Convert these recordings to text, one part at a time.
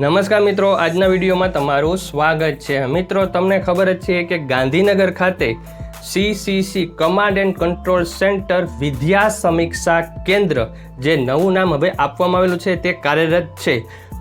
નમસ્કાર મિત્રો, આજના વિડીયોમાં તમારું સ્વાગત છે. મિત્રો, તમને ખબર જ છે કે ગાંધીનગર ખાતે CCC command and control centre Vidya Samiksha Kendra જે નવું નામ હવે આપવામાં આવેલું છે તે કાર્યરત છે.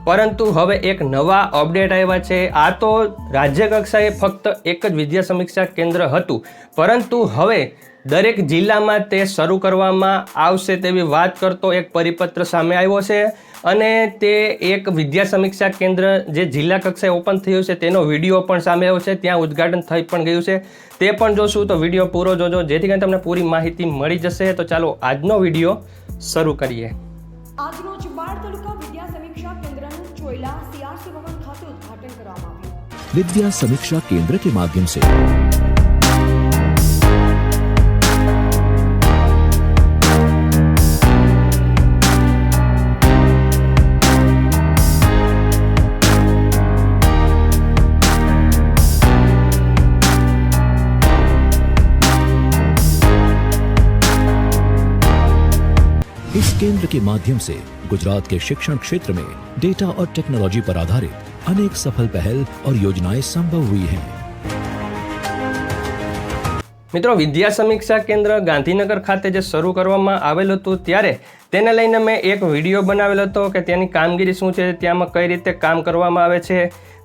પરંતુ હવે એક નવા અપડેટ આવ્યા છે. આ તો રાજ્ય કક્ષાએ ફક્ત એક જ વિદ્યા સમીક્ષા કેન્દ્ર હતું. પરંતુ હવે દરેક જિલ્લામાં તે શરૂ કરવામાં આવશે તેવી વાત કરતો એક પરિપત્ર સામે આવ્યો છે. અને તે એક વિદ્યા સમીક્ષા કેન્દ્ર જે જિલ્લા કક્ષાએ ઓપન થયું છે તેનો વીડિયો પણ સામે આવ્યો છે. ત્યાં ઉદ્ઘાટન થઈ પણ ગયું છે. તે પણ જોશું તો વીડિયો પૂરો જોજો. જેથી કરીને તમને પૂરી માહિતી મળી જશે. તો ચાલો આજનો વીડિયો શરૂ કરીએ. વિદ્યા સમીક્ષા કેન્દ્રનું ચોયલા સીઆરસી કેન્દ્ર કે માધ્યમ इस केंद्र के माध्यम से गुजरात के शिक्षण क्षेत्र में डेटा और टेक्नोलॉजी पर आधारित अनेक सफल पहल और योजनाएं संभव हुई हैं મિત્રો, વિદ્યા સમીક્ષા કેન્દ્ર ગાંધીનગર ખાતે જે શરૂ કરવામાં આવેલું હતું ત્યારે તેને લઈને મેં એક વીડિયો બનાવેલો હતો કે તેની કામગીરી શું છે, ત્યાંમાં કઈ રીતે કામ કરવામાં આવે છે,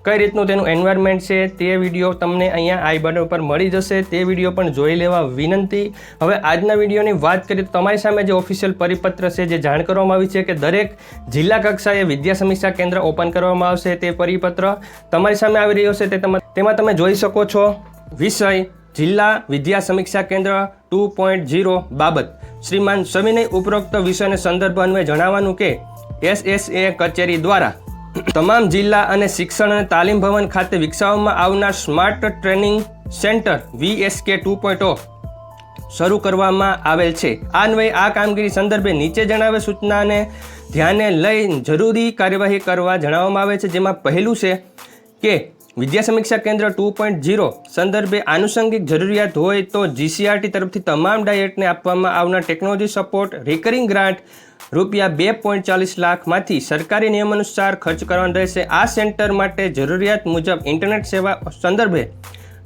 કઈ રીતનું તેનું એન્વાયરમેન્ટ છે, તે વીડિયો તમને અહીંયા આઈ બટન ઉપર મળી જશે. તે વીડિયો પણ જોઈ લેવા વિનંતી. હવે આજના વિડીયોની વાત કરીએ તો તમારી સામે જે ઓફિશિયલ પરિપત્ર છે, જે જાણ કરવામાં આવી છે કે દરેક જિલ્લા કક્ષાએ વિદ્યા સમીક્ષા કેન્દ્ર ઓપન કરવામાં આવશે તે પરિપત્ર તમારી સામે આવી રહ્યો છે તે તમા- તેમાં જોઈ શકો છો વિષય જિલ્લા વિદ્યા સમીક્ષા કેન્દ્ર ટુ પોઈન્ટ ઝીરો બાબત. શ્રીમાન સવિનય ઉપરોક્ત વિષયને સંદર્ભ અન્વયે જણાવવાનું કે, એસએસએ કચેરી દ્વારા તમામ જિલ્લા અને શિક્ષણ અને તાલીમ ભવન ખાતે વિકસાવવામાં આવનાર smart training centre VSK two point શરૂ કરવામાં આવેલ છે. આ અન્વયે આ કામગીરી સંદર્ભે નીચે જણાવેલ સૂચનાને ધ્યાને લઈ જરૂરી કાર્યવાહી કરવા જણાવવામાં આવે છે, જેમાં પહેલું છે કે વિદ્યા સમીક્ષા કેન્દ્ર ટુ પોઈન્ટ ઝીરો સંદર્ભે આનુષંગિક જરૂરિયાત હોય તો જીસીઆરટી તરફથી તમામ ડાયટને આપવામાં આવનાર ટેકનોલોજી સપોર્ટ રિકરિંગ ગ્રાન્ટ રૂપિયા બે પોઈન્ટ ચાલીસ લાખમાંથી સરકારી નિયમ અનુસાર ખર્ચ કરવાનો રહેશે. આ સેન્ટર માટે જરૂરિયાત મુજબ ઇન્ટરનેટ સેવા સંદર્ભે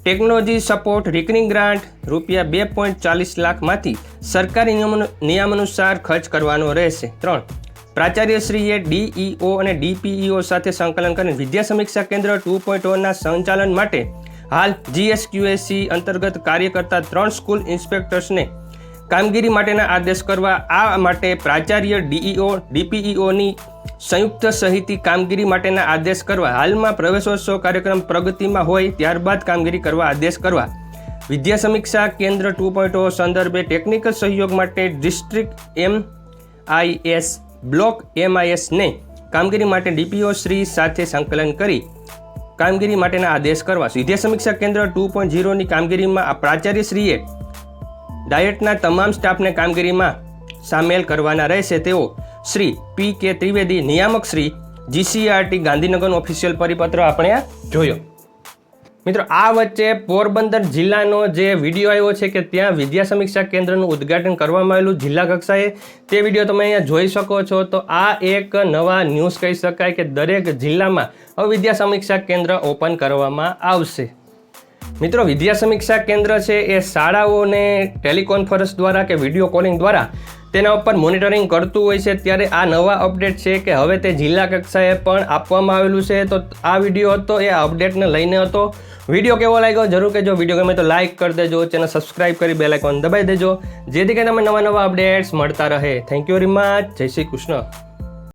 ટેકનોલોજી સપોર્ટ રિકરિંગ ગ્રાન્ટ રૂપિયા બે પોઈન્ટ ચાલીસ લાખમાંથી સરકારી નિયમ નિયમાનુસાર ખર્ચ કરવાનો રહેશે. ત્રણ પ્રાચાર્યશ્રીએ ડીઈઓ અને ડીપીઈઓ સાથે સંકલન કરીને વિદ્યા સમીક્ષા કેન્દ્ર ટુ પોઈન્ટ ના સંચાલન માટે હાલ જીએસક્યુએસસી અંતર્ગત કાર્ય કરતા ત્રણ સ્કૂલ ઇન્સ્પેક્ટર્સને કામગીરી માટેના આદેશ કરવા આ માટે પ્રાચાર્ય ડીઈઓ, ડીપીઈઓની સંયુક્ત સહિતી કામગીરી માટેના આદેશ કરવા, હાલમાં પ્રવેશોત્સવ કાર્યક્રમ પ્રગતિમાં હોય ત્યારબાદ કામગીરી કરવા આદેશ કરવા, વિદ્યા સમીક્ષા કેન્દ્ર ટુ પોઈન્ટ સંદર્ભે ટેકનિકલ સહયોગ માટે ડિસ્ટ્રિક્ટ એમ આઈએસ બ્લોક એમઆઈએસને કામગીરી માટે ડીપીઓ શ્રી સાથે સંકલન કરી કામગીરી માટેના આદેશ કરવા સીધે સમીક્ષા કેન્દ્ર ટુ પોઈન્ટ ઝીરોની કામગીરીમાં આ પ્રાચાર્યશ્રીએ ડાયટના તમામ સ્ટાફને કામગીરીમાં સામેલ કરવાના રહેશે તેઓ શ્રી પી કે ત્રિવેદી નિયામક શ્રી જીસીઆરટી ગાંધીનગરનો ઓફિશિયલ પરિપત્ર આપણે જોયો. મિત્રો, આ વચ્ચે પોરબંદર જિલ્લાનો જે વીડિયો આવ્યો છે કે ત્યાં વિદ્યા સમીક્ષા કેન્દ્રનું ઉદ્ઘાટન કરવામાં આવેલું જિલ્લા કક્ષાએ, તે વીડિયો તમે અહીંયા જોઈ શકો છો. તો આ એક નવા ન્યૂઝ કહી શકાય કે દરેક જિલ્લામાં વિદ્યા સમીક્ષા કેન્દ્ર ઓપન કરવામાં આવશે. મિત્રો, વિદ્યા સમીક્ષા કેન્દ્ર છે એ શાળાઓને ટેલિકોન્ફરન્સ દ્વારા કે વીડિયો કોલિંગ દ્વારા તેના ઉપર મોનિટરિંગ કરતું હોય છે, ત્યારે આ નવા અપડેટ છે કે હવે તે જિલ્લા કક્ષાએ પણ આપવામાં આવેલું છે. તો આ વીડિયો હતો, એ અપડેટને લઈને હતો. વીડિયો કેવો લાગ્યો? જરૂર કહેજો. વીડિયો ગમે તો લાઇક કરી દેજો ચેનલ સબસ્ક્રાઇબ કરી બે લાઇકોન દબાઈ દેજો, જેથી કરીને તમે નવા નવા અપડેટ્સ મળતા રહે. થેન્ક યુ વેરી મચ જય શ્રી કૃષ્ણ.